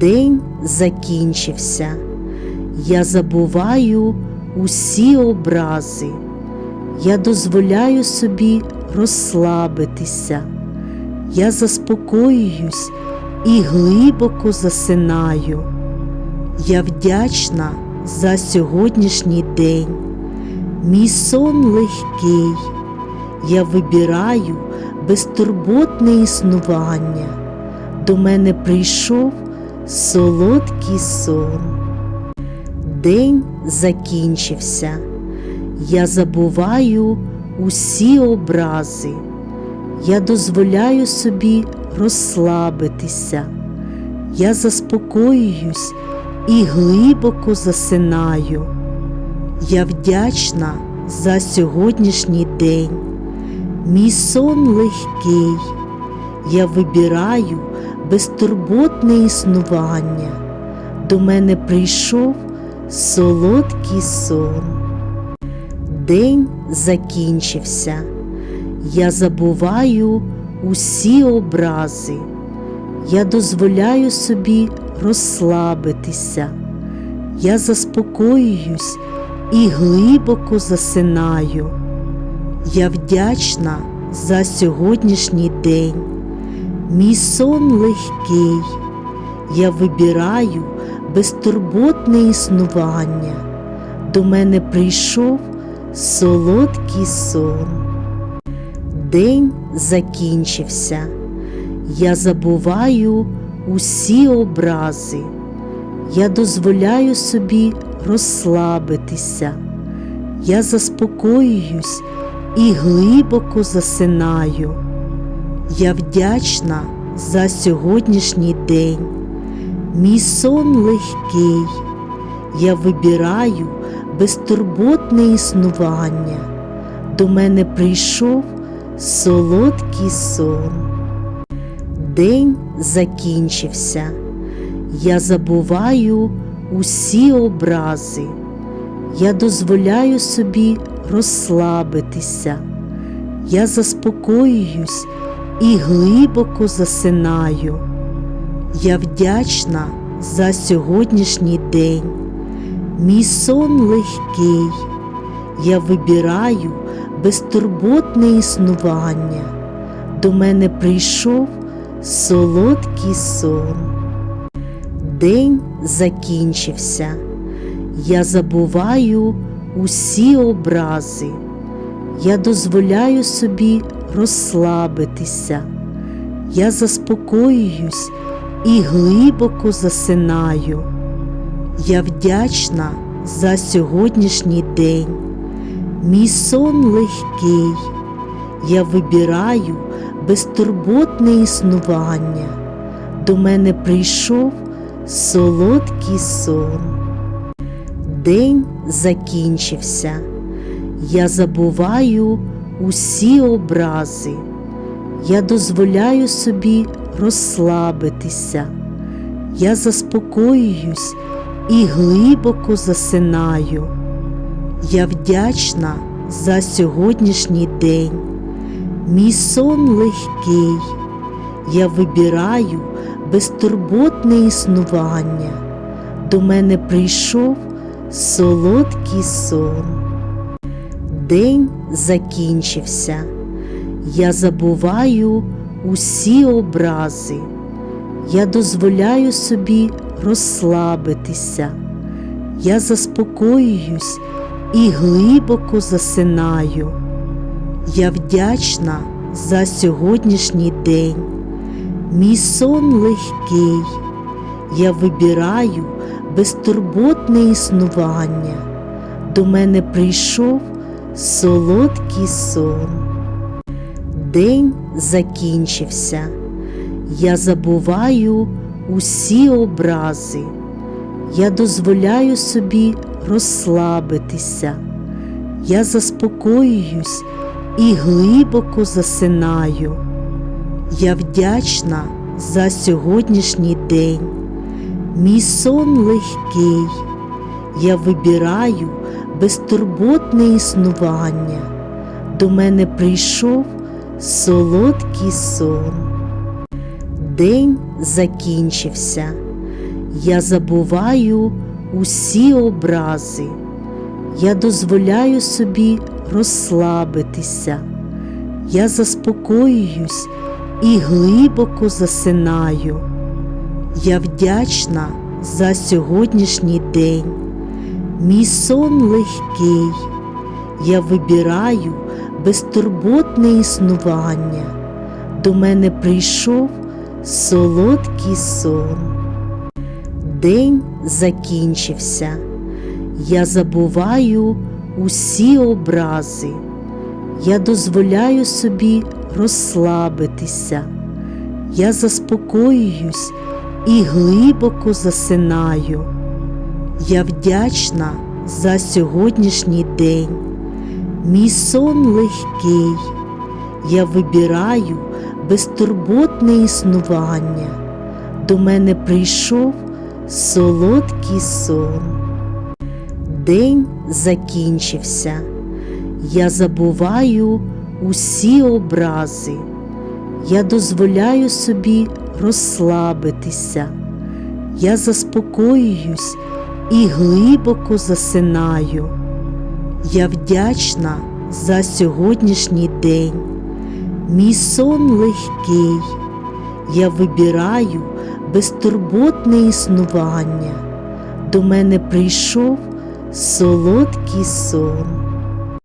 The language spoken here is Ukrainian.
День закінчився. Я забуваю усі образи. Я дозволяю собі розслабитися. Я заспокоююсь і глибоко засинаю. Я вдячна за сьогоднішній день. Мій сон легкий. Я вибираю безтурботне існування. До мене прийшов солодкий сон. День закінчився. Я забуваю усі образи. Я дозволяю собі розслабитися. Я заспокоююсь і глибоко засинаю. Я вдячна за сьогоднішній день. Мій сон легкий. Я вибираю безтурботне існування. До мене прийшов солодкий сон. День закінчився. Я забуваю усі образи. Я дозволяю собі розслабитися. Я заспокоююсь і глибоко засинаю. Я вдячна за сьогоднішній день. Мій сон легкий. Я вибираю безтурботне існування. До мене прийшов солодкий сон. День закінчився. Я забуваю усі образи. Я дозволяю собі розслабитися. Я заспокоююсь і глибоко засинаю. Я вдячна за сьогоднішній день. Мій сон легкий. Я вибираю безтурботне існування. До мене прийшов солодкий сон. День закінчився. Я забуваю усі образи. Я дозволяю собі розслабитися. Я заспокоююсь і глибоко засинаю. Я вдячна за сьогоднішній день. Мій сон легкий. Я вибираю безтурботне існування. До мене прийшов солодкий сон. День закінчився. Я забуваю усі образи. Я дозволяю собі розслабитися. Я заспокоююсь і глибоко засинаю. Я вдячна за сьогоднішній день. Мій сон легкий. Я вибираю безтурботне існування. До мене прийшов солодкий сон. День закінчився. Я забуваю усі образи. Я дозволяю собі розслабитися. Я заспокоююсь і глибоко засинаю. Я вдячна за сьогоднішній день. Мій сон легкий. Я вибираю безтурботне існування. До мене прийшов солодкий сон. День закінчився. Я забуваю усі образи. Я дозволяю собі розслабитися. Я заспокоююсь і глибоко засинаю. Я вдячна за сьогоднішній день. Мій сон легкий. Я вибираю безтурботне існування. До мене прийшов солодкий сон. День закінчився. Я забуваю усі образи. Я дозволяю собі розслабитися. Я заспокоююсь і глибоко засинаю. Я вдячна за сьогоднішній день. Мій сон легкий. Я вибираю безтурботне існування. До мене прийшов солодкий сон. День закінчився. Я забуваю усі образи. Я дозволяю собі розслабитися. Я заспокоююсь і глибоко засинаю. Я вдячна за сьогоднішній день. Мій сон легкий. Я вибираю безтурботне існування. До мене прийшов солодкий сон. День закінчився. Я забуваю усі образи. Я дозволяю собі розслабитися. Я заспокоююсь і глибоко засинаю. Я вдячна за сьогоднішній день. Мій сон легкий. Я вибираю безтурботне існування. До мене прийшов солодкий сон. День закінчився. Я забуваю усі образи. Я дозволяю собі розслабитися. Я заспокоююсь і глибоко засинаю. Я вдячна за сьогоднішній день. Мій сон легкий. Я вибираю безтурботне існування. До мене прийшов солодкий сон.